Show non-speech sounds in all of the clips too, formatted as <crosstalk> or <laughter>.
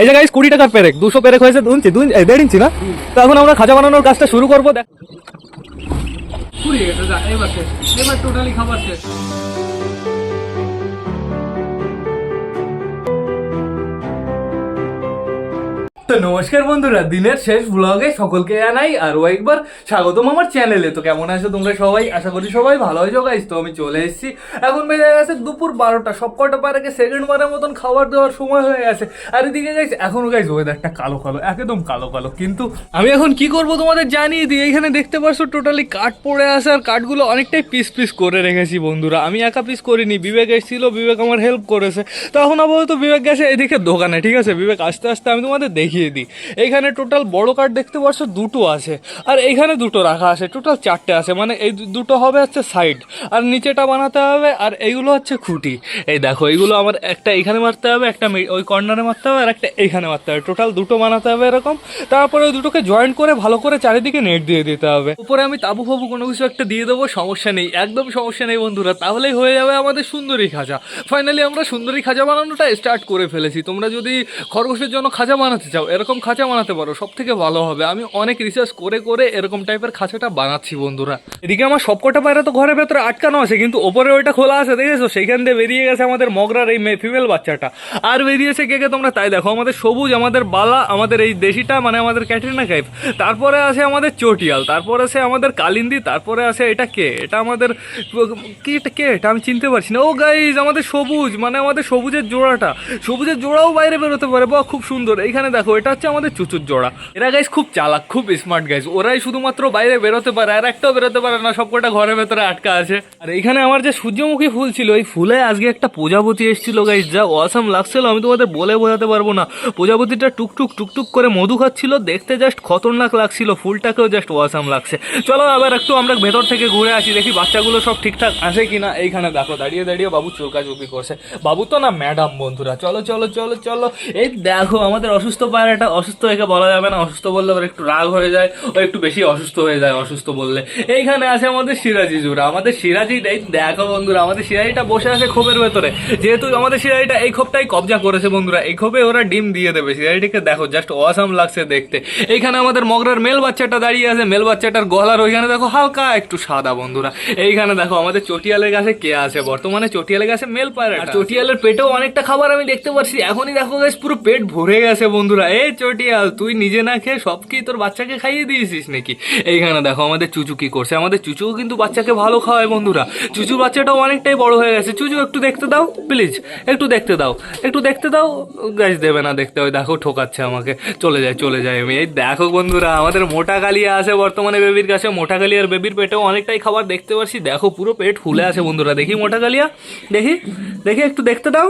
এই জায়গায় কুড়ি টাকার পেরেক, দুশো পেরেক হয়েছে দুঞ্চি দুন এই দেড় ইঞ্চি না? তো এখন আমরা খাজা বানানোর কাজটা শুরু করব, দেখ। তো নমস্কার বন্ধুরা, দিনের শেষ ব্লগে সকলকে জানাই আরও একবার স্বাগতম আমার চ্যানেলে তো কেমন আছো তোমরা সবাই? আশা করি সবাই ভালো হয়েছো গাইস তো আমি চলে এসেছি। এখন বেজে গেছে দুপুর বারোটা। সব কটা পারাকে সেকেন্ড বারের মতন খাবার দেওয়ার সময় হয়ে গেছে। আর এদিকে গাইস এখনও গাইস ওয়েদারটা কালো কালো, একদম কালো কালো। কিন্তু আমি এখন কি করব তোমাদের জানিয়ে দিই। এখানে দেখতে পাচ্ছ টোটালি কাঠ পড়ে আছে আর কাঠগুলো অনেকটাই পিস পিস করে রেখেছি বন্ধুরা। আমি একা পিস করিনি। বিবেক এসেছিল, বিবেক আমার হেল্প করেছে। তো এখন আপাতত বিবেক গেছে এদিকে দোকানে, ঠিক আছে? বিবেক আস্তে আস্তে আমি তোমাদের দেখিয়ে দিই। এইখানে টোটাল বড় কাঠ দেখতে পাচ্ছ, দুটো আছে। আর এইখানে দুটো রাখা আছে টোটাল চারটে আছে। মানে এই দুটো হবে হচ্ছে সাইড আর নিচেটা বানাতে হবে, আর এইগুলো হচ্ছে খুঁটি। এই দেখো, এইগুলো আমার একটা এখানে মারতে হবে, একটা ওই কর্নারে মারতে হবে, আর একটা এইখানে মারতে হবে। টোটাল দুটো বানাতে হবে এরকম। তারপরে ওই দুটোকে জয়েন্ট করে ভালো করে চারিদিকে নেট দিয়ে দিতে হবে। উপরে আমি তাবু ফাবু কোনো কিছু একটা দিয়ে দেবো, সমস্যা নেই। একদম সমস্যা নেই বন্ধুরা, তাহলেই হয়ে যাবে আমাদের সুন্দরী খাজা। ফাইনালি আমরা সুন্দরী খাজা বানানোটা স্টার্ট করে ফেলেছি। তোমরা যদি খরগোশের জন্য খাজা বানাতে চাও এরকম খাঁচা বানাতে পারো সব থেকে ভালো হবে। আমি অনেক রিসার্চ করে করে এরকম টাইপের খাঁচাটা বানাচ্ছি বন্ধুরা। এদিকে আমার সবকটা পায়রা তো ঘরের ভেতরে আটকানো আছে, কিন্তু ওপরে ওইটা খোলা আছে, দেখেছ? সেইখান দিয়ে বেরিয়ে গেছে আমাদের মগরার এই ফিমেল বাচ্চাটা। আর বেরিয়েছে কে কে তোমরা তাই দেখো, আমাদের সবুজ, আমাদের বালা, আমাদের এই দেশিটা মানে আমাদের ক্যাটরিনা কাইফ। তারপরে আছে আমাদের চটিয়াল, তারপরে আছে আমাদের কালিন্দি, তারপরে আছে এটা কে? এটা আমাদের কি, এটা কে? এটা আমি চিনতে পারছি না। ও গাইজ আমাদের সবুজ মানে আমাদের সবুজের জোড়াটা। সবুজের জোড়াও বাইরে বেরোতে পারে, বাহ, খুব সুন্দর। এইখানে দেখো এটা হচ্ছে আমাদের চুচুর জোড়া। এরা গাইজ খুব চালাক, খুব স্মার্ট গাইজ ওরাই শুধুমাত্র বাইরে বেরোতে পারে, আর একটাও বেরোতে পারে না সবকটা ঘরের ভেতরে আটকা আছে। আর এইখানে আমার যে সূর্যমুখী ফুল ছিল, এই ফুলে আজকে একটা প্রজাপতি এসেছিল গাইজ যা অসাম লাগছিল। আমি তোমাদের বলে বোঝাতে পারব না। প্রজাপতিটা টুকটুক টুকটুক করে মধু খাচ্ছিল, দেখতে জাস্ট খতরনাক লাগছিল, ফুলটাকেও জাস্ট অসাম লাগছে। চলো আবার একটু আমরা ভেতর থেকে ঘুরে আসি, দেখি বাচ্চাগুলো সব ঠিকঠাক আছে কিনা। এইখানে দেখো, দাঁড়িয়ে দাঁড়িয়ে বাবু চোরকাচুপি করছে। বাবু তো না ম্যাডাম বন্ধুরা। চলো চলো চলো চলো। এই দেখো, আমাদের অসুস্থ পায়রাটা অসুস্থ একে বলা যাবে না। অসুস্থ বললে আবার একটু রাগ হয়ে যায় ও একটু বেশি অসুস্থ হয়ে যায় অসুস্থ বললে। এইখানে আছে আমাদের সিরাজি জুড়া আমাদের সিরাজি এই দেখো বন্ধুরা আমাদের সিরাজিটা বসে আছে খোপের ভেতরে। যেহেতু আমাদের সিরাজিটা এই খোপটাই কবজা করেছে বন্ধুরা এই খোপে ওরা ডিম দিয়ে দেবে। সিরাজিটিকে দেখো জাস্ট অসাম লাগছে দেখতে। এইখানে আমাদের মগরার মেল বাচ্চাটা দাঁড়িয়ে আছে। মেল বাচ্চাটার গলার ওইখানে দেখো হালকা একটু সাদা বন্ধুরা। এইখানে দেখো আমাদের চটিয়ালের কাছে কে আছে? বর্তমানে চটিয়ালের কাছে মেল পায়রা আর চটিয়ালের পেটেও অনেকটা খাবার আমি দেখতে পাচ্ছি। এখনই দেখো গাছ পুরো পেট ভরে গেছে বন্ধুরা। এই চটিয়াল, তুই নিজে না খেয়ে সব কি তোর বাচ্চাকে খাইয়ে দিয়েছিস নাকি? এইখানে দেখো, আমাদের চুচু কি করছে? আমাদের চুচুও কিন্তু বাচ্চাকে ভালো খাওয়ায় বন্ধুরা। চুচুর বাচ্চাটাও অনেকটাই বড় হয়ে গেছে। চুচু, একটু দেখতে দাও প্লিজ একটু দেখতে দাও, একটু দেখতে দাও। গাছ দেবে না দেখতে, ওই দেখো, ঠোকাচ্ছে আমাকে। চলে যায় চলে যায় আমি। এই দেখো বন্ধুরা, আমাদের মোটা কালিয়া আছে বর্তমানে বেবির কাছে। মোটা কালিয়ার বেবির পেটেও অনেকটাই খাবার দেখতে পাচ্ছি দেখো, পুরো পেট ফুলে আছে বন্ধুরা। দেখি মোটা কালিয়া, দেখি দেখি, একটু দেখতে দাও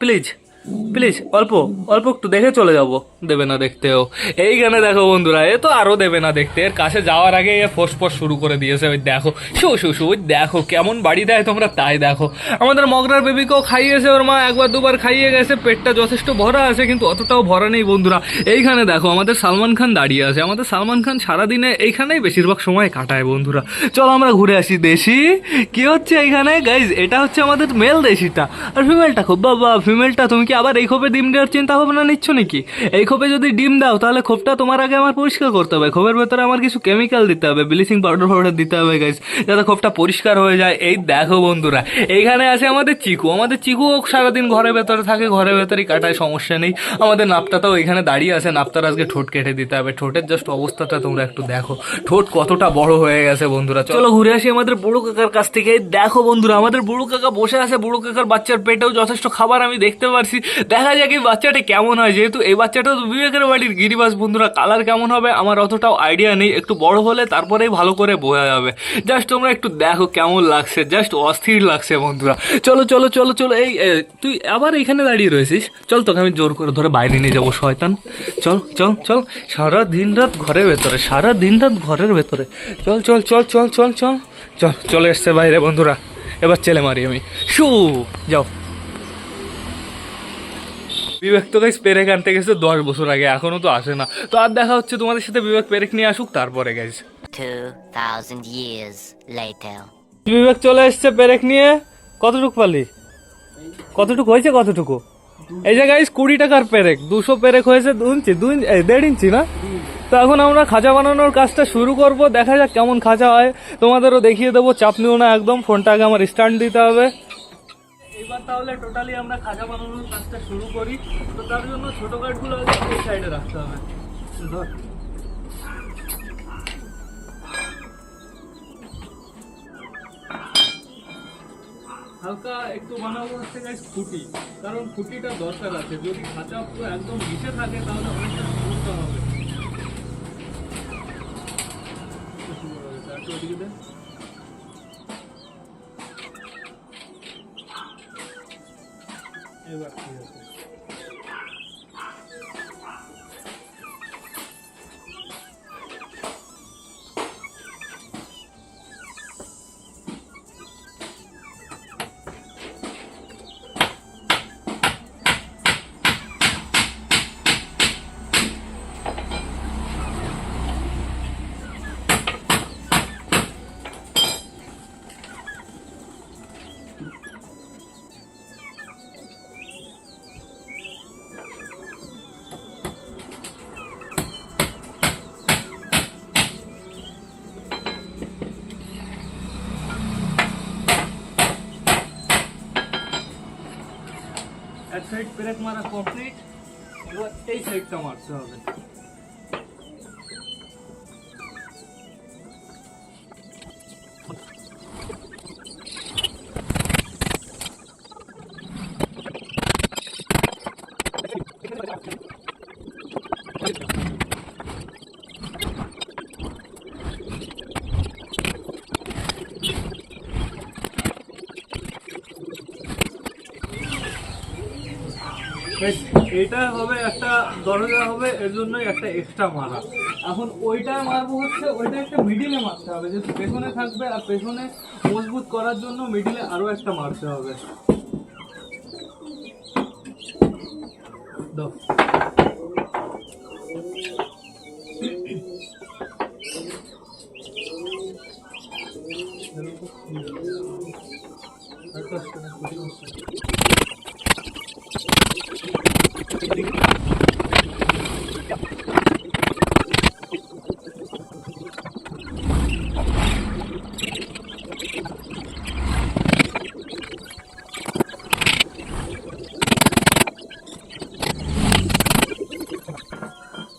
প্লিজ প্লিজ অল্প অল্প একটু দেখে চলে যাব। দেবে না দেখতেও। এইখানে দেখো বন্ধুরা, এ তো আরও দেবে না দেখতে। এর কাছে যাওয়ার আগে এ ফোস ফোস শুরু করে দিয়েছে, ওই দেখো। শু শু শু, ওই দেখো, কেমন বাড়ি দেয় তোমরা তাই দেখো। আমাদের মগরার বেবিকেও খাইয়েছে, ওর মা একবার দুবার খাইয়ে গেছে, পেটটা যথেষ্ট ভরা আছে, কিন্তু অতটাও ভরা নেই বন্ধুরা। এইখানে দেখো, আমাদের সালমান খান দাঁড়িয়ে আছে। আমাদের সালমান খান সারাদিনে এইখানেই বেশিরভাগ সময় কাটায় বন্ধুরা। চলো আমরা ঘুরে আসি দেশি। কি হচ্ছে এইখানে? গাইজ এটা হচ্ছে আমাদের মেল দেশিটা। আর ফিমেলটা খুব, বাবা ফিমেলটা তুমি কি আবার এই খোপে ডিম দেওয়ার চিন্তা ভাবনা নিচ্ছ নাকি? এই খোপে যদি ডিম দাও, তাহলে খোপটা তোমার আগে আমার পরিষ্কার করতে হবে। খোপের ভেতরে আমার কিছু কেমিক্যাল দিতে হবে ব্লিচিং পাউডার পাউডার দিতে হবে গাইজ যাতে খোপটা পরিষ্কার হয়ে যায়। এই দেখো বন্ধুরা, এইখানে আছে আমাদের চিকু। আমাদের চিকু সারাদিন ঘরের ভেতরে থাকে, ঘরের ভেতরেই কাটায়, সমস্যা নেই। আমাদের নাপটাটাও এখানে দাঁড়িয়ে আছে। নাপটার আজকে ঠোঁট কেটে দিতে হবে। ঠোঁটের জাস্ট অবস্থাটা তোমরা একটু দেখো। ঠোঁট কতটা বড় হয়ে গেছে বন্ধুরা, চলো ঘুরে আসি আমাদের বুড়ো কাকার কাছ থেকে। দেখো বন্ধুরা, আমাদের বুড়ো কাকা বসে আছে। বুড়ো কাকার বাচ্চার পেটেও যথেষ্ট খাবার আমি দেখতে পারছি। দেখা যাক এই বাচ্চাটা কেমন হয়। যেহেতু এই বাচ্চাটা তো বিবেকের বাড়ির গিরিবাস বন্ধুরা কালার কেমন হবে আমার অতটাও আইডিয়া নেই। একটু বড় হলে তারপরেই ভালো করে বোঝা যাবে। জাস্ট তোমরা একটু দেখো কেমন লাগছে জাস্ট অস্থির লাগছে বন্ধুরা। চলো চলো চলো চলো, এই তুই আবার এখানে দাঁড়িয়ে রয়েছিস? চল তোকে আমি জোর করে ধরে বাইরে নিয়ে যাব, শয়তান। চল চল চল, সারা দিন রাত ঘরের ভেতরে, সারা দিন রাত ঘরের ভেতরে। চল চল চল চল চল চল চল, চলে এসছে বাইরে বন্ধুরা। এবার চেলে মারি আমি। শু, যাও। বিবেক তো গাইস পেরেক আনতে গেছে দশ বছর আগে এখনও তো আসে না। তো আর দেখা হচ্ছে তোমাদের সাথে বিবেক পেরেক নিয়ে আসুক তারপরে গাইস 2,000 years বিবেক চলে এসছে পেরেক নিয়ে? কতটুকু পালি? কতটুকু হয়েছে কতটুকু? এই যে গাইস কুড়ি টাকার পেরেক দুশো পেরেক হয়েছে দু ইঞ্চি দু ইঞ্চি- দেড় ইঞ্চি না? তো এখন আমরা খাঁচা বানানোর কাজটা শুরু করব দেখা যাক কেমন খাঁচা হয়। তোমাদেরও দেখিয়ে দেবো চাপ নিও না একদম ফোনটা আগে আমার স্ট্যান্ড দিতে হবে। এবার তাহলে টোটালি আমরা খাঁচা বানানোর কাজটা শুরু করি। তো তার জন্য ছোট কাঠগুলো এই সাইডে রাখতে হবে। হালকা একটু বানাবো হচ্ছে গাইস খুঁটি। কারণ খুঁটিটা দরকার আছে। যদি খাঁচা পুরো একদম মিশে থাকে, তাহলে অনেকটা সমস্যা হবে। একটু ওদিকে দে। এক সাইড ব্রেক মারা কমপ্লিট এবার এই সাইডটা মারতে হবে বেশ, এটা হবে একটা দরজা হবে, এর জন্যই একটা এক্সট্রা মারা এখন ওইটা মারবো হচ্ছে, ওইটা একটা মিডিলে মারতে হবে যেহেতু পেছনে থাকবে আর পেছনে মজবুত করার জন্য মিডিলে আরও একটা মারতে হবে দাও। একটা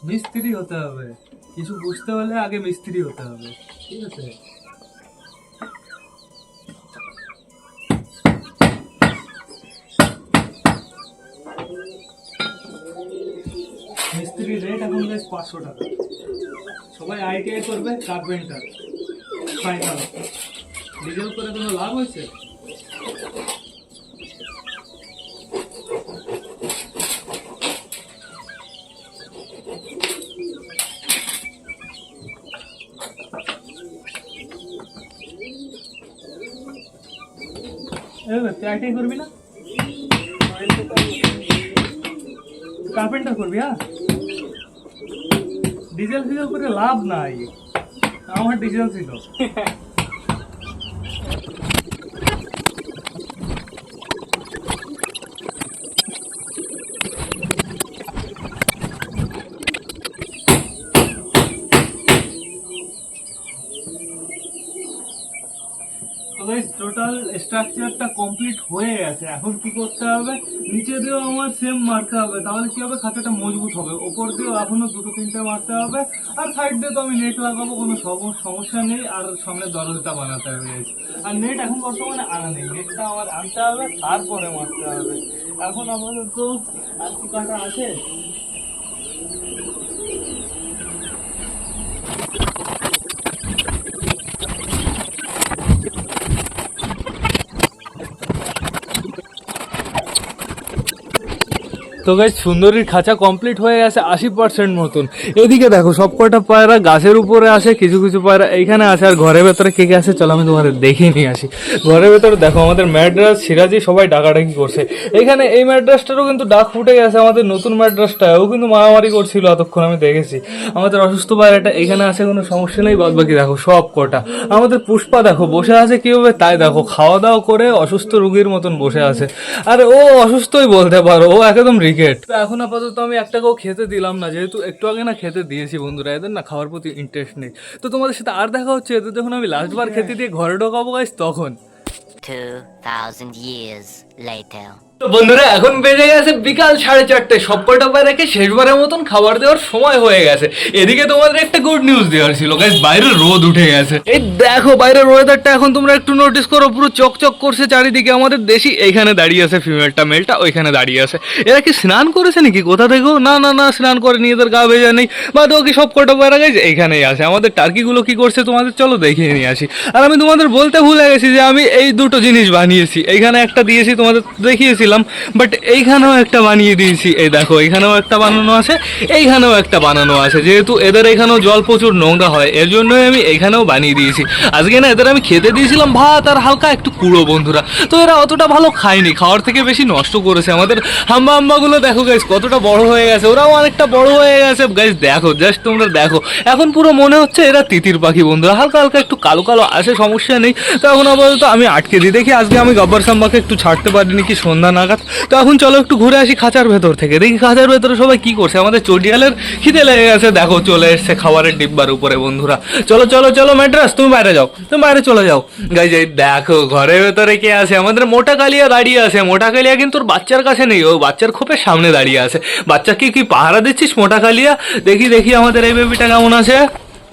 মিস্ত্রি হতে হবে। কিছু বুঝতে হলে আগে মিস্ত্রি হতে হবে। ঠিক আছে? পাঁচশো টাকা। সবাই আইটিআই করবে, কার্পেন্টার। ফাইনাল ডিজেল করে কোনো লাভ হয়েছে? এবার তুই আইটিআই করবি না? কার্পেন্টার করবি হ্যাঁ? ডিজেল ফিজেল করে লাভ নাই। আমার ডিজেল ছিল। টোটাল স্ট্রাকচারটা কমপ্লিট হয়ে গেছে। এখন কি করতে হবে? নিচে দিয়েও আমার সেম মারতে হবে, তাহলে কি হবে? খাঁচাটা মজবুত হবে। ওপর দিয়েও এখনও দুটো তিনটে মারতে হবে। আর সাইড দিয়ে তো আমি নেট লাগাবো, কোনো সমস্যা নেই। আর সামনে দরজাটা বানাতে হবে আর নেট এখন বর্তমানে আনা নেই। নেটটা আমার আনতে হবে, তারপরে মারতে হবে। এখন আমাদের তো আর কি কাটা আছে? তো গাছ সুন্দরীর খাঁচা কমপ্লিট হয়ে গেছে আশি পার্সেন্ট মতন। এদিকে দেখো সব কটা পায়রা গাছের উপরে আসে, কিছু কিছু পায়রা এইখানে আসে, আর ঘরের ভেতরে কে কে আছে চলো আমি তোমাদের দেখিয়ে নিয়ে আসি। ঘরের ভেতরে দেখো, আমাদের ম্যাড্রাস, সিরাজি সবাই ডাকাডাকি করছে। এখানে এই ম্যাড্রাসটারও কিন্তু ডাক ফুটে গেছে, আমাদের নতুন ম্যাড্রাসটা ও কিন্তু মারামারি করছিল এতক্ষণ, আমি দেখেছি। আমাদের অসুস্থ পায়রাটা এখানে আসে, কোনো সমস্যা নেই বাদ বাকি দেখো, সব কটা। আমাদের পুষ্পা দেখো, বসে আছে কীভাবে তাই দেখো, খাওয়া দাওয়া করে অসুস্থ রুগীর মতন বসে আছে। আর ও অসুস্থই বলতে পারো, ও একদম রিকেট এখন আপাতত আমি একটাকেও খেতে দিলাম না যেহেতু একটু আগে না খেতে দিয়েছি বন্ধুরা এদের না খাওয়ার প্রতি ইন্টারেস্ট নেই। তো তোমাদের সাথে আর দেখা হচ্ছে এদের যখন আমি লাস্টবার খেতে দিয়ে ঘরে ঢোকাবো গাইস তখন। 2,000 years later. তো বন্ধুরা, এখন বেজে গেছে বিকাল সাড়ে চারটে। সবকটা রেখে শেষবারের মতন খাবার দেওয়ার সময় হয়ে গেছে। এদিকে তোমাদের একটা গুড নিউজ দেওয়ার ছিল। গাইস বাইরে রোদ উঠে গেছে। এই দেখো বাইরের ওয়েদারটা এখন তোমরা একটু নোটিস করো, পুরো চকচক করছে চারিদিকে। আমাদের দেশি এইখানে দাঁড়িয়ে আছে ফিমেলটা মেলটা ওইখানে দাঁড়িয়ে আছে। এরা কি স্নান করেছে নাকি? কোথা থেকেও না না না, স্নান করে করেনি, এদের গা ভেজা নেই। বা তো কি সব কটা পায়রা গাইজ এইখানেই আছে। আমাদের টার্কিগুলো কি করছে তোমাদের? চলো দেখিয়ে নিয়ে আসি। আর আমি তোমাদের বলতে ভুলে গেছি যে আমি এই দুটো জিনিস বানিয়েছি। এইখানে একটা দিয়েছি তোমাদের দেখিয়েছিলাম বাট এইখানেও একটা বানিয়ে দিয়েছি। এই দেখো, এইখানেও একটা বানানো আছে, এইখানেও একটা বানানো আছে। যেহেতু এদের এখানেও জল প্রচুর নোংরা হয়, এর জন্যই আমি এইখানেও বানিয়ে দিয়েছি। আজকে না এদের আমি খেতে দিয়েছিলাম ভাত আর হালকা একটু কুড়ো, বন্ধুরা। তো এরা অতটা ভালো খায়নি, খাওয়ার থেকে বেশি নষ্ট করেছে আমাদের হাম্বা হাম্বাগুলো। দেখো গাইজ কতটা বড় হয়ে গেছে, ওরাও অনেকটা বড় হয়ে গেছে। গাইজ দেখো জাস্ট তোমরা দেখো। এখন পুরো মনে হচ্ছে এরা তিতির পাখি, বন্ধুরা। হালকা হালকা একটু কালো কালো আসে, সমস্যা নেই। তো এখন আপাতত আমি আটকে দিই। দেখি, আজকে আমি গব্বর সাম্বাকে একটু ছাড়তে পারিনি কি সন্ধ্যা নাগাদ। তো এখন চলো একটু ঘুরে আসি খাঁচার ভেতর থেকে। দেখি খাঁচার ভেতরে সবাই কি করছে? আমাদের চটিয়ালের খিদে লেগে গেছে। দেখো, চলে এসছে খাবারের ডিব্বার উপরে বন্ধুরা। চলো চলো চলো, ম্যাড্রাস, তুমি বাইরে যাও। তুমি বাইরে চলে যাও। গাই যাই দেখো, ঘরের ভেতরে কে আছে? আমাদের মোটা কালিয়া দাঁড়িয়ে আছে। মোটা কালিয়া কিন্তু ওর বাচ্চার কাছে নেই। ও বাচ্চার খোপের সামনে দাঁড়িয়ে আছে। বাচ্চাকে কি পাহারা দিচ্ছিস মোটা কালিয়া? দেখি দেখি আমাদের এই বেবিটা কেমন আছে।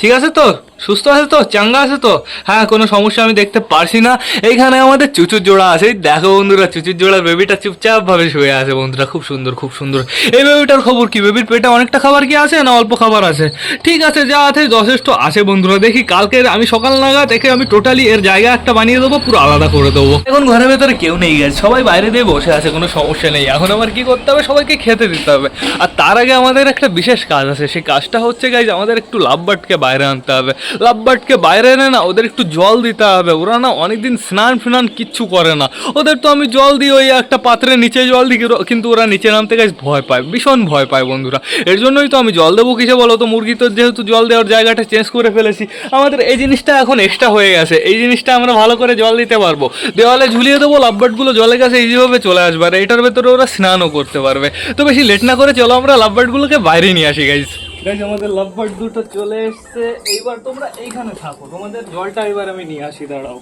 ঠিক আছে তো সুস্থ আছে তো? চাঙ্গা আছে তো? হ্যাঁ কোনো সমস্যা আমি দেখতে পারছি না। এইখানে আমাদের চুচুর জোড়া আছে। দেখো বন্ধুরা, চুচুর জোড়া বেবিটা চুপচাপ ভাবে শুয়ে আছে বন্ধুরা। খুব সুন্দর খুব সুন্দর। এই বেবিটার খবর কি? বেবির পেটে অনেকটা খাবার কি আছে না অল্প খাবার আছে? ঠিক আছে, যা আছে, যথেষ্ট আছে বন্ধুরা। দেখি কালকে আমি সকাল নাগাদ একে আমি টোটালি এর জায়গা একটা বানিয়ে দেবো, পুরো আলাদা করে দেবো। এখন ঘরের ভেতরে কেউ নেই গেছে সবাই বাইরে দিয়ে বসে আছে, কোনো সমস্যা নেই। এখন আমার কি করতে হবে? সবাইকে খেতে দিতে হবে। আর তার আগে আমাদের একটা বিশেষ কাজ আছে। সেই কাজটা হচ্ছে গাইজ আমাদের একটু লাভবার্ডকে বাইরে আনতে হবে। লাভবার্ডকে বাইরে এনে না, ওদের একটু জল দিতে হবে। ওরা না অনেকদিন স্নান ফিনান কিচ্ছু করে না। ওদের তো আমি জল দিই ওই একটা পাত্রে নিচে জল দিই, কিন্তু- ওরা নিচে নামতে গাছ ভয় পায়, ভীষণ ভয় পায় বন্ধুরা। এর জন্যই তো আমি জল দেবো কিসে বলো তো? মুরগি তো যেহেতু জল দেওয়ার জায়গাটা চেঞ্জ করে ফেলেছি, আমাদের এই জিনিসটা এখন এক্সট্রা হয়ে গেছে। এই জিনিসটা আমরা ভালো করে জল দিতে পারব। দেওয়ালে ঝুলিয়ে দেবো, লাভবার্ডগুলো জলের কাছে ইজিভাবে চলে আসবে। আর এটার ভেতরে ওরা স্নানও করতে পারবে। তো বেশি লেট না করে চলো, আমরা লাভবার্ডগুলোকে বাইরে নিয়ে আসি গাইজ গাইজ আমাদের লাভবার্ড দুটো চলে এসছে। এইবার তোমরা এইখানে থাকো। তোমাদের জলটা এবার আমি নিয়ে আসি, দাঁড়াও।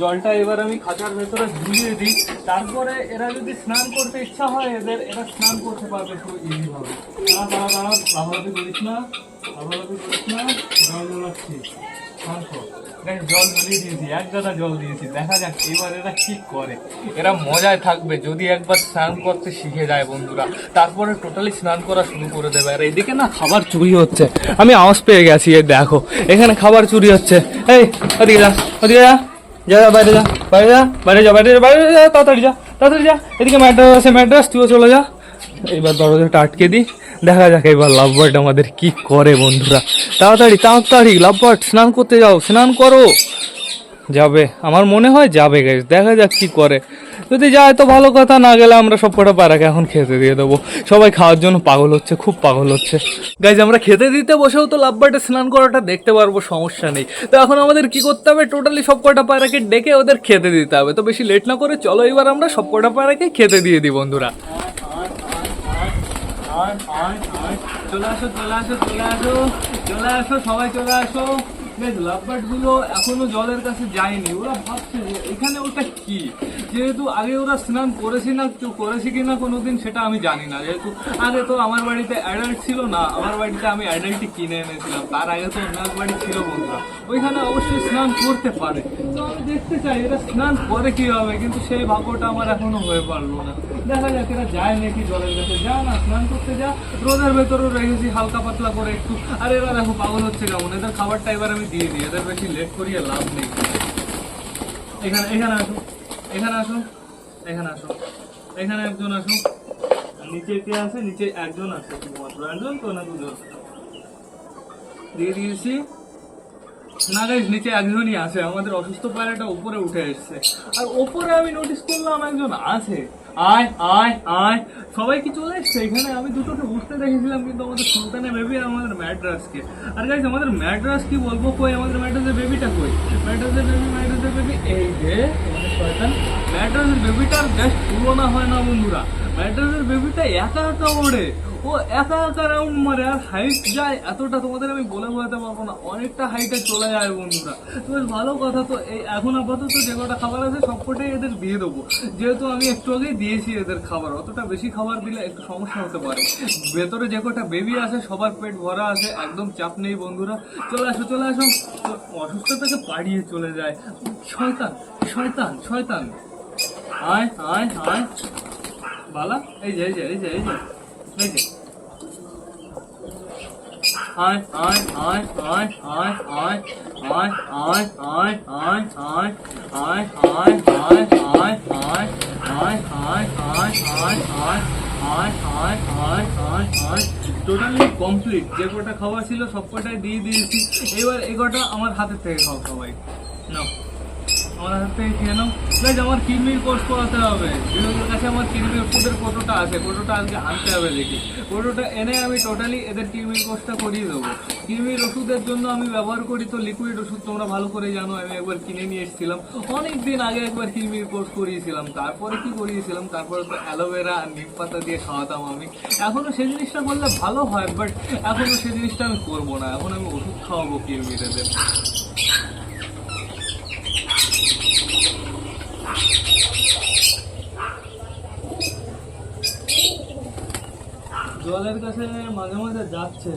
জলটা এবার আমি খাঁচার ভেতরে ধুয়ে দিই। তারপরে এরা যদি স্নান করতে ইচ্ছা হয়, এদের, এরা স্নান করতে পারবে খুব ইজি ভাবে দাঁড়া দাঁড়া দাঁড়া লাভালাভি করিস না লাভালাভি করিস না জল জলাচ্ছি শান্ত দেখ জল ঝুলিয়ে দিয়েছি, এক গাদা জল দিয়েছি। দেখা যাক এবার এরা কি করে। এরা মজায় থাকবে যদি একবার স্নান করতে শিখে যায় বন্ধুরা। তারপরে টোটালি স্নান করা শুরু করে দেবে। আর এইদিকে না খাবার চুরি হচ্ছে। আমি আওয়াজ পেয়ে গেছি, এই দেখো। এখানে খাবার চুরি হচ্ছে। এই, ওদিকে যা ওদিকে যা। যা যা, বাইরে যা বাইরে যা বাইরে যা বাইরে যা বাইরে যা, তাড়াতাড়ি যা তাড়াতাড়ি যা। এদিকে ম্যাড্রাস আছে, ম্যাড্রাস, তুইও চলে যা। এইবার দরজাটা আটকে দিই। দেখা যাক এবার লাভবার্ড আমাদের কি করে বন্ধুরা। তাড়াতাড়ি তাড়াতাড়ি লাভবার্ড স্নান করতে যাও, স্নান করো। যাবে, আমার মনে হয় যাবে গাইজ দেখা যাক কি করে। যদি যায় তো ভালো কথা, না গেলে আমরা সব কটা এখন খেতে দিয়ে দেবো। সবাই খাওয়ার জন্য পাগল হচ্ছে, খুব পাগল হচ্ছে। গাইজ আমরা খেতে দিতে বসেও তো লাভবার্ডে স্নান করাটা দেখতে পারব, সমস্যা নেই। তো এখন আমাদের কি করতে হবে? টোটালি সব কটা পায়রাকে ডেকে ওদের খেতে দিতে হবে। তো বেশি লেট না করে চলো, এবার আমরা সব কটা পায়রাকে খেতে দিয়ে দিই বন্ধুরা। চলে আসো চলে আসো চলে আসো চলে আসো, সবাই চলে আসো। বেশ লাভবার্ডগুলো এখনও জলের কাছে যায়নি। ওরা ভাবছে এখানে ওটা কি? যেহেতু আগে ওরা স্নান করেছি না কেউ করেছে কিনা কোনোদিন সেটা আমি জানি না। যেহেতু আগে তো আমার বাড়িতে অ্যাডাল্ট ছিল না, আমার বাড়িতে আমি অ্যাডাল্টই কিনে এনেছিলাম। তার আগে তো অন্য বাড়ি ছিল বন্ধুরা। ওইখানে অবশ্যই স্নান করতে পারে। তো আমি দেখতে চাই এরা স্নান করে কীভাবে, কিন্তু সেই ভাগ্যটা আমার এখনও হয়ে পারল না। দেখা যাক এরা যায় নাকি জলের কাছে। যা না, স্নান করতে যা। রোদের ভেতরেও রেখেছি হালকা পাতলা করে একটু। আর এরা দেখো পাগল হচ্ছে কেমন। এদের খাবারটা এবার আমি দিয়ে দিই। এদের বেশি লেট করিয়ে লাভ নেই। এখানে এখানে আসো। এখানে আসো এখানে আসো, এখানে একজন আসো। নিচে কে আছে? নিচে একজন আছে শুধুমাত্র। একজন তো না দুজন? দিয়ে দিয়েছি। না গাইস নিচে একজনই আছে, আমাদের অসুস্থ পায়রাটা উপরে উঠে এসছে। আর উপরে আমি নোটিস করলাম একজন আছে। আয় আয় আয়। সবাই চলে এসছে? এখানে আমি দুটোকে উঠতে দেখেছিলাম, কিন্তু আমাদের সুলতানের বেবি আর আমাদের ম্যাড্রাসকে। আর গাইস আমাদের ম্যাড্রাস কি বলব? কই? আমাদের ম্যাড্রাসের বেবিটা কই? ম্যাড্রাসের বেবি ম্যাড্রাসের বেবি এই যে, আমাদের শয়তান। ম্যাড্রাসের বেবিটার জাস্ট তুলনা হয় না বন্ধুরা। ম্যাড্রাসের বেবিটা একা একা ওড়ে। ও একা একা রাউন্ড মারে আর হাইট যায়, এতটা তোমাদের আমি বলে বোঝাতে পারব না। অনেকটা হাইটে চলে যায় বন্ধুরা। তো ভালো কথা তো, এই এখন আপাতত যে কটা খাবার আছে, সবকটাই এদের দিয়ে দেবো। যেহেতু আমি একটু আগেই দিয়েছি এদের খাবার, অতটা বেশি খাবার দিলে একটু সমস্যা হতে পারে। ভেতরে যে কটা বেবি আছে, সবার পেট ভরা আছে, একদম চাপ নেই বন্ধুরা। চলে আসো চলে আসো। অসুস্থতাকে পাড়িয়ে চলে যায়। শয়তান শয়তান শয়তান। আয় আয় আয়। বালা, এই যে এই যে এই যে এই যে এই যে। টোটালি কমপ্লিট যে কটা খাওয়া ছিল সব কটাই দিয়ে দিয়েছি এবার এ কটা আমার হাতের থেকে খাও সবাই নাও আমার আমার কোর্স করাতে হবে। কাছে আমার ওষুধের আছে। আজকে হবে দেখি। এনে আমি টোটালি এদের কোর্সটা করিয়ে দেবো। ওষুধের জন্য আমি ব্যবহার করি তো লিকুইড ওষুধ তোমরা ভালো করে জানো, আমি একবার কিনে নিয়ে এসেছিলাম। আগে একবার কিডনির কোর্স করিয়েছিলাম। তারপরে কি করিয়েছিলাম? তারপরে তো অ্যালোভেরা আর নিম পাতা দিয়ে খাওয়াতাম আমি। এখনও সেই জিনিসটা করলে ভালো হয় বাট এখনও সেই জিনিসটা আমি করব না। এখন আমি ওষুধ খাওয়াবো কিডনির জলের কাছে মাঝে মাঝে যাচ্ছে।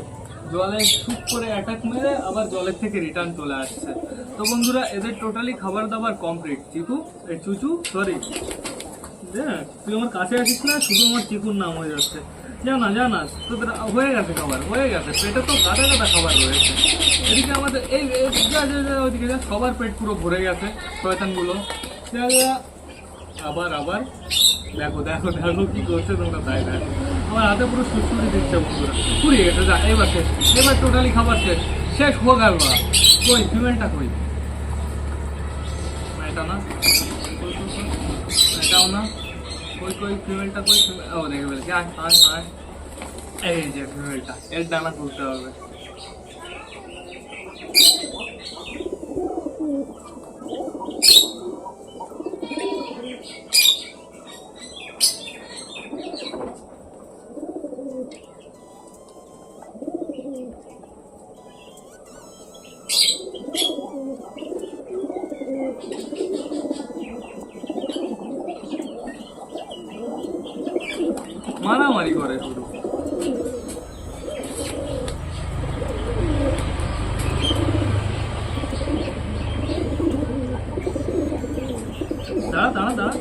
জলে সুপ করে অ্যাটাক মেরে আবার জলের থেকে রিটার্ন চলে আসছে। তো বন্ধুরা, এদের টোটালি খাবার দাবার কমপ্লিট চিকু, এই চুচু সরি তুই আমার কাছে আসিস না, শুধু আমার চিকুর নাম হয়ে যাচ্ছে। জানা জানা তোদের হয়ে গেছে খাবার, হয়ে গেছে। পেটে তো গাদা গাদা খাবার রয়েছে। এদিকে আমাদের এই যা, সবার পেট পুরো ভরে গেছে, শয়তানগুলো। আবার আবার? দেখো দেখো দেখো কি করছে তোমরা, তাই দেখো আমার হাতে পুরো সুস্থুরি দিচ্ছে বন্ধুরা। পুড়িয়ে গেছে, যা, এবার শেষ। এবার টোটালি খাবার শেষ। শেষ হো গেল কই ফিমেলটা কই? এটা না? এটাও না? কই কই ফিমেলটা কই? ও, দেখে ফেলেছি। আয় আয় আয়। এই যে ফিমেলটা এর ডানা খুলতে হবে মারামারি করে শুধু দাঁড়া দাঁড়া দাঁড়া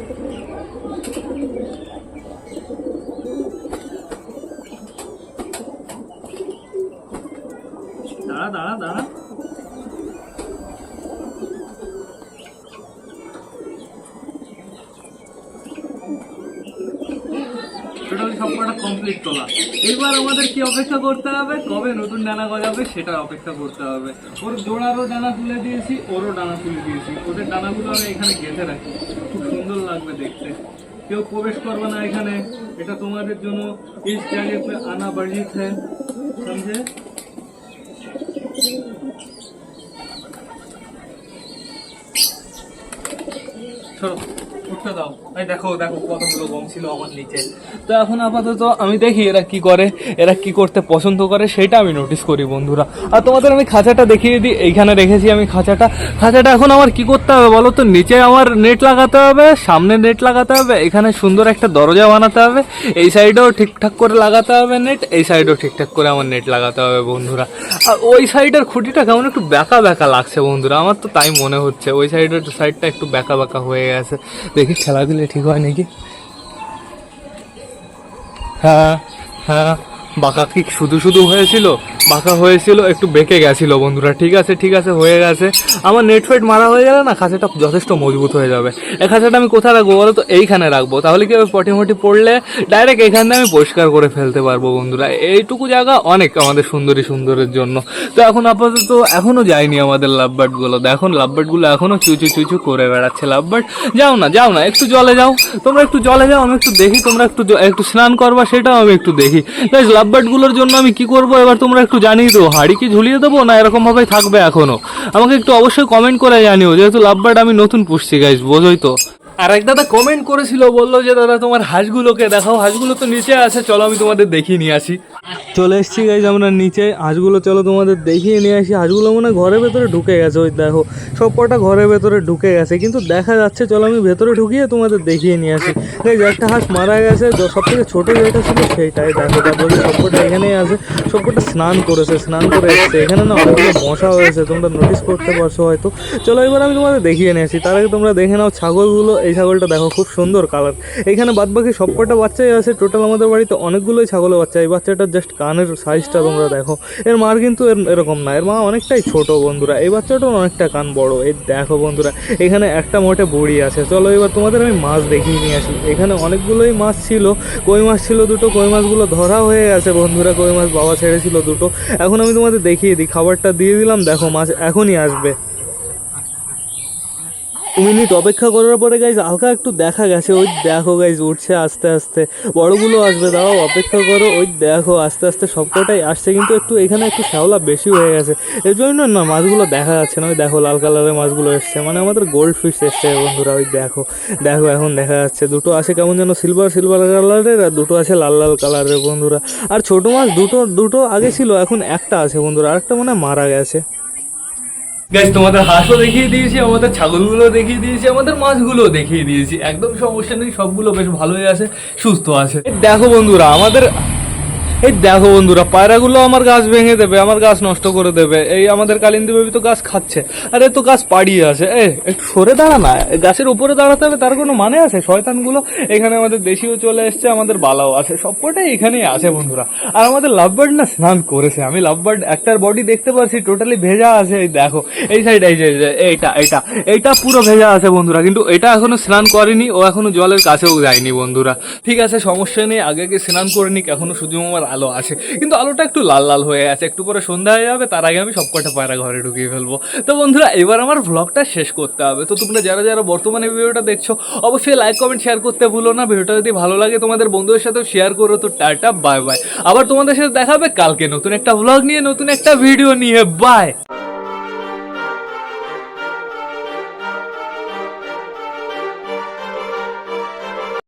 দাঁড়া দাঁড়া দাঁড়া টোটালি সবকটা কমপ্লিট তোলা এবার আমাদের কি অপেক্ষা করতে হবে? কবে নতুন ডানা গজাবে সেটা অপেক্ষা করতে হবে। ওর জোড়ারও ডানা তুলে দিয়েছি, ওরও ডানা তুলে দিয়েছি। ওদের ডানাগুলো আমি এখানে গেঁথে রাখি। খুব সুন্দর লাগবে দেখতে। কেউ প্রবেশ করবে না এখানে। এটা তোমাদের জন্য ইস জায়গা আনা বর্জিত হ্যাঁ সমঝে সরো, উঠতে দাও। দেখো দেখো কতগুলো গম ছিল আমার নিচে। তো এখন আপাতত আমি দেখি এরা কি করে, এরা কি করতে পছন্দ করে, সেটা আমি নোটিস করি বন্ধুরা। আর তোমাদের আমি খাঁচাটা দেখিয়ে দিই, এইখানে রেখেছি আমি খাঁচাটা। খাঁচাটা এখন আমার কি করতে হবে বলো তো? নিচে আমার নেট লাগাতে হবে, সামনে নেট লাগাতে হবে, এখানে সুন্দর একটা দরজা বানাতে হবে, এই সাইডেও ঠিকঠাক করে লাগাতে হবে নেট এই সাইডেও ঠিকঠাক করে আমার নেট লাগাতে হবে বন্ধুরা। আর ওই সাইডের খুঁটিটা কেমন একটু ব্যাকা ব্যাকা লাগছে বন্ধুরা, আমার তো তাই মনে হচ্ছে। ওই সাইডের সাইডটা একটু ব্যাকা ব্যাকা হয়ে গেছে। দেখি খেলা দিলে ठीक हुआ नहीं कि? हाँ हाँ। বাঁকা কি শুধু শুধু হয়েছিল? বাঁকা হয়েছিল, একটু বেঁকে গেছিল বন্ধুরা। ঠিক আছে ঠিক আছে, হয়ে গেছে। আমার নেট ফেট মারা হয়ে গেলে না খাঁচাটা যথেষ্ট মজবুত হয়ে যাবে। এ খাঁচাটা আমি কোথায় রাখব বলো তো? এইখানে রাখব। তাহলে কি হবে? পটি মটি পড়লে ডাইরেক্ট এখান আমি পরিষ্কার করে ফেলতে পারব বন্ধুরা। এইটুকু জায়গা অনেক আমাদের সুন্দরী সুন্দরের জন্য। তো এখন আপাতত এখনও যায়নি আমাদের লাভবার্ডগুলো। দেখো লাভবার্ডগুলো এখনও চুচু চুচু করে বেড়াচ্ছে। লাভবার্ড যাও না যাও না, একটু জলে যাও। তোমরা একটু জলে যাও, আমি একটু দেখি। তোমরা একটু একটু স্নান করবা, সেটাও আমি একটু দেখি। গাইজ লাভবার্ডগুলোর জন্য আমি কি করব? এবার তোমরা একটু জানিয়ে দেবো হাড়ি কি ঝুলিয়ে দেবো না এরকম ভাবে থাকবে এখনও? আমাকে একটু অবশ্যই কমেন্ট করে জানিও। যেহেতু লাভবার্ড আমি নতুন পুষছি গাইজ বোঝোই তো। আর এক দাদা কমেন্ট করেছিল, বলল যে, দাদা, তোমার হাঁসগুলোকে দেখাও, হাঁসগুলো তো নিচে আছে, চলো আমি তোমাদের দেখিয়ে নিয়ে আসি। চলে এসেছি গাইজ আমরা নিচে, হাঁসগুলো চলো তোমাদের দেখিয়ে নিয়ে আসি। হাঁসগুলো মনে ঘরের ভেতরে ঢুকে গেছে, ওই দেখো, সব কটা ঘরের ভেতরে ঢুকে গেছে, কিন্তু দেখা যাচ্ছে, চলো আমি ভেতরে ঢুকিয়ে তোমাদের দেখিয়ে নিয়ে আসি। গাইজ একটা হাঁস মারা গেছে সব থেকে ছোটো যেটা ছিল সেইটাই, দেখো তারপরে সবকটা এখানেই আছে সব কটা স্নান করেছে, স্নান করে এসছে। এখানে না অনেকগুলো মশা হয়েছে, তোমরা নোটিস করতে পারছ হয়তো। চলো এবার আমি তোমাদের দেখিয়ে নিয়ে আসি, তার আগে তোমরা দেখে নাও, ছাগলগুলো এই ছাগলটা দেখো, খুব সুন্দর কালার এখানে বাদ বাকি সবকটা বাচ্চাই আছে। টোটাল আমাদের বাড়িতে অনেকগুলোই ছাগলের বাচ্চা। এই বাচ্চাটার জাস্ট কানের সাইজটা তোমরা দেখো। এর মার কিন্তু এর, এরকম না। এর মা অনেকটাই ছোট বন্ধুরা। এই বাচ্চাটাও অনেকটা কান বড়। এই দেখো বন্ধুরা, এখানে একটা মোটে বড়ি আছে। চলো এবার তোমাদের আমি মাছ দেখিয়ে নিয়ে আসি। এখানে অনেকগুলোই মাছ ছিল। কই মাছ ছিল দুটো? কই মাছগুলো ধরা হয়ে গেছে বন্ধুরা। কই মাছ বাবা ছেড়েছিল দুটো। এখন আমি তোমাদের দেখিয়ে দিই। খাবারটা দিয়ে দিলাম। দেখো মাছ এখনই আসবে। <laughs> মিনিট অপেক্ষা করার পরে গাইজ হালকা একটু দেখা গেছে। ওই দেখো গাইজ উঠছে আস্তে আস্তে। বড়গুলো আসবে দাও অপেক্ষা করো। ওই দেখো, আস্তে আস্তে সবকটাই আসছে, কিন্তু একটু এখানে একটু শ্যাওলা বেশি হয়ে গেছে। এর জন্য না, মাছগুলো দেখা যাচ্ছে না। ওই দেখো, লাল কালারের মাছগুলো এসছে। মানে আমাদের গোল্ড ফিশ এসছে বন্ধুরা, ওই দেখো। দেখো, এখন দেখা যাচ্ছে। দুটো আছে কেমন যেন সিলভার সিলভার কালারের, আর দুটো আছে লাল লাল কালারের বন্ধুরা। আর ছোট মাছ দুটো দুটো আগে ছিল, এখন একটা আছে বন্ধুরা। আরেকটা মনে মারা গেছে। গাইজ তোমাদের হাঁসও দেখিয়ে দিয়েছি, আমাদের ছাগলগুলো দেখিয়ে দিয়েছি, আমাদের মাছগুলো দেখিয়ে দিয়েছি। একদম সমস্যা নেই, সবগুলো বেশ ভালোই আছে, সুস্থ আছে। দেখো বন্ধুরা, আমাদের এই দেখো বন্ধুরা, পায়রাগুলো আমার গাছ ভেঙে দেবে, আমার গাছ নষ্ট করে দেবে। এই আমাদের কালিন্দী বেবি তো গাছ খাচ্ছে। আরে, তো গাছ পাড়িয়ে আছে। এ, একটু সরে দাঁড়া না। গাছের উপরে দাঁড়াতে হবে, তার কোনো মানে আছে? শয়তানগুলো এখানে আমাদের দেশিও চলে এসছে, আমাদের বালাও আছে। সবকটাই এখানেই আছে বন্ধুরা। আর আমাদের লাভবার্ড না স্নান করেছে। আমি লাভবার্ড একটার বডি দেখতে পাচ্ছি টোটালি ভেজা আছে। এই দেখো, এই সাইড এই যে এইটা এইটা এইটা পুরো ভেজা আছে বন্ধুরা। কিন্তু এটা এখনও স্নান করেনি, ও এখনও জলের কাছেও যায়নি বন্ধুরা। ঠিক আছে, সমস্যা নেই, আগে আগে স্নান করে নিক, এখনও সূর্যমামার আলো আছে। কিন্তু আলোটা একটু লাল লাল হয়ে আছে। একটু পরে সন্ধ্যা হয়ে যাবে, তার আগে আমি সব কটা পায়রা ঘরে ঢুকিয়ে ফেলব। তো বন্ধুরা, এবার আমার ভ্লগটা শেষ করতে হবে। তো তোমরা যারা যারা বর্তমানে ভিডিওটা দেখছ, অবশ্যই লাইক কমেন্ট শেয়ার করতে ভুলো না। ভিডিওটা যদি ভালো লাগে, তোমাদের বন্ধুদের সাথেও শেয়ার করো। তো টাটা বাই বাই আবার তোমাদের সাথে দেখাবে কালকে নতুন একটা ভ্লগ নিয়ে, নতুন একটা ভিডিও নিয়ে। বাই